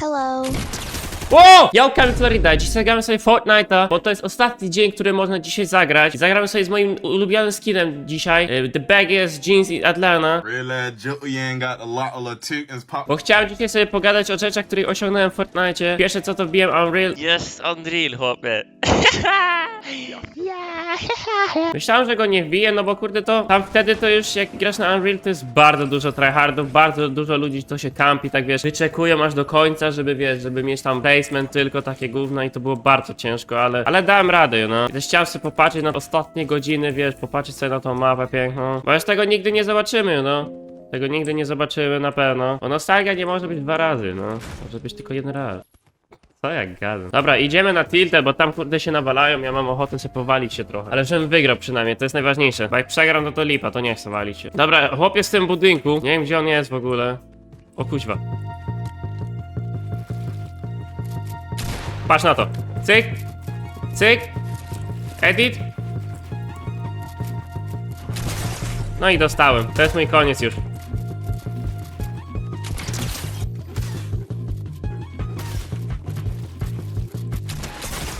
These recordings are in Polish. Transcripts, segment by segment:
Hello. O! Ja Kamil Florida, dzisiaj zagramy sobie Fortnite'a, bo to jest ostatni dzień, który można dzisiaj zagrać. Zagramy sobie z moim ulubionym skinem dzisiaj, y, The Baggies, Jeans i Atlanta. Real ass Julian got a lot of Latucans pop. Bo chciałem dzisiaj sobie pogadać o rzeczach, które osiągnąłem w Fortnite. Pierwsze co to wbiłem Unreal. Yes, Unreal, chłopie. Myślałem, że go nie wbiję, no bo kurde to tam wtedy to już jak grasz na Unreal to jest bardzo dużo tryhardów, bardzo dużo ludzi to się kampi, tak wiesz, wyczekują aż do końca, żeby wiesz, żeby mieć tam tylko takie gówno i to było bardzo ciężko, ale, ale dałem radę, no. Też chciałem sobie popatrzeć na ostatnie godziny, wiesz, popatrzeć sobie na tą mapę piękną, bo już tego nigdy nie zobaczymy, no. Tego nigdy nie zobaczymy na pewno. Bo nostalgia nie może być dwa razy, no. Może być tylko jeden raz. Co jak gadam. Dobra, idziemy na tiltę, bo tam kurde się nawalają, ja mam ochotę sobie powalić się trochę. Ale żebym wygrał przynajmniej, to jest najważniejsze. Bo jak przegram, to to lipa, to nie chcę walić się. Dobra, chłop jest w tym budynku. Nie wiem gdzie on jest w ogóle. O kuźwa. Patrz na to. Cyk. Cyk. Edit. No i dostałem. To jest mój koniec już.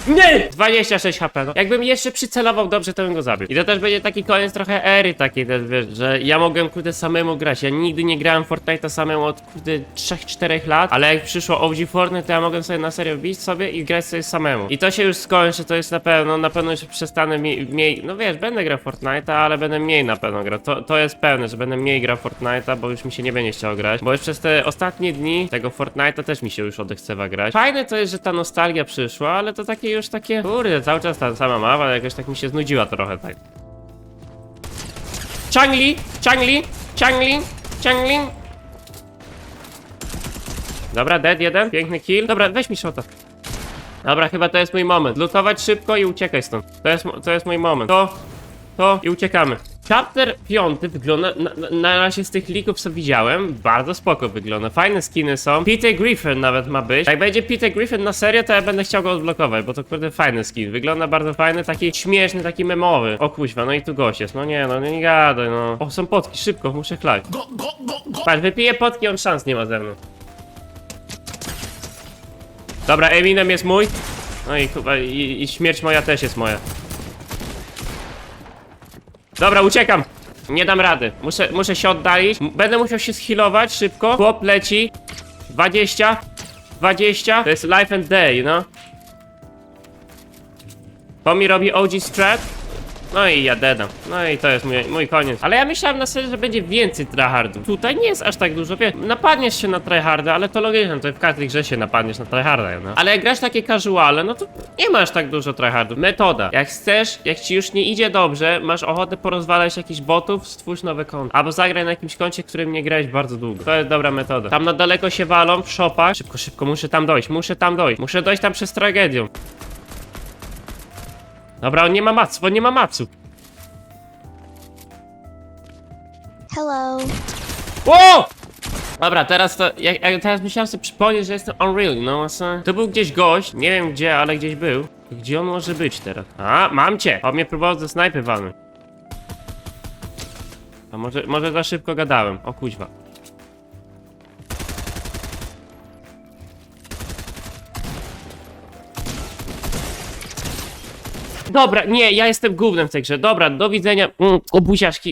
Nie! 26 HP, no. Jakbym jeszcze przycelował dobrze, to bym go zabił. I to też będzie taki koniec trochę ery takiej też, wiesz, że ja mogłem, kurde, samemu grać. Ja nigdy nie grałem Fortnite'a samemu od, kurde, 3-4 lat, ale jak przyszło OG Fortnite, to ja mogłem sobie na serio wbić sobie i grać sobie samemu. I to się już skończy, to jest na pewno, na pewno już przestanę mi- mniej, no wiesz, będę grał Fortnite'a, ale będę mniej na pewno grał. To, to jest pewne, że będę mniej grał Fortnite'a, bo już mi się nie będzie chciało grać. Bo już przez te ostatnie dni tego Fortnite'a też mi się już odechcewa grać. Fajne to jest, że ta nostalgia przyszła, ale to takie już takie, kurde, cały czas ta sama mapa, jakoś tak mi się znudziła trochę tak. Changli, Changli, Changli, Changli. Dobra, dead jeden, piękny kill. Dobra, weź mi shota. Dobra, chyba to jest mój moment. Lutować szybko i uciekaj stąd. To jest, to jest mój moment. To, to i uciekamy. Chapter 5 wygląda, na, na, razie z tych lików co widziałem, bardzo spoko wygląda. Fajne skiny są. Peter Griffin nawet ma być. Jak będzie Peter Griffin na serio, to ja będę chciał go odblokować, bo to kurde fajny skin. Wygląda bardzo fajny, taki śmieszny, taki memowy. O kuźwa, no i tu gość jest. No nie, no nie gadaj, no. O, są potki, szybko, muszę chlać. Patrz, wypiję potki, on szans nie ma ze mną. Dobra, Eminem jest mój. No i chyba i, i śmierć moja też jest moja. Dobra, uciekam. Nie dam rady. Muszę, muszę się oddalić. Będę musiał się schilować szybko. Chłop leci. 20. 20. To jest life and day, no. To mi robi OG strat. No i ja dedam. No i to jest mój, mój koniec. Ale ja myślałem na serio, że będzie więcej tryhardów. Tutaj nie jest aż tak dużo, wiesz, napadniesz się na tryharda, ale to logiczne, to w każdej grze się napadniesz na tryharda, no. Ale jak grasz takie casuale, no to nie masz tak dużo tryhardów. Metoda. Jak chcesz, jak ci już nie idzie dobrze, masz ochotę porozwalać jakichś botów, stwórz nowe konto. Albo zagraj na jakimś koncie, którym nie grałeś bardzo długo. To jest dobra metoda. Tam na daleko się walą, w shopach. Szybko, szybko, muszę tam dojść, muszę tam dojść. Muszę dojść tam przez tragedię. Dobra, on nie ma macu, on nie ma macu. Hello. O! Dobra, teraz to. Jak, jak, teraz musiałem sobie przypomnieć, że jestem Unreal, no co? To był gdzieś gość, nie wiem gdzie, ale gdzieś był. Gdzie on może być teraz? A, mam cię! On mnie próbował ze snajpy walnąć. A może, może za szybko gadałem. O kuźwa. Dobra, nie, ja jestem gównem w tej grze. Dobra, do widzenia. Mm, o.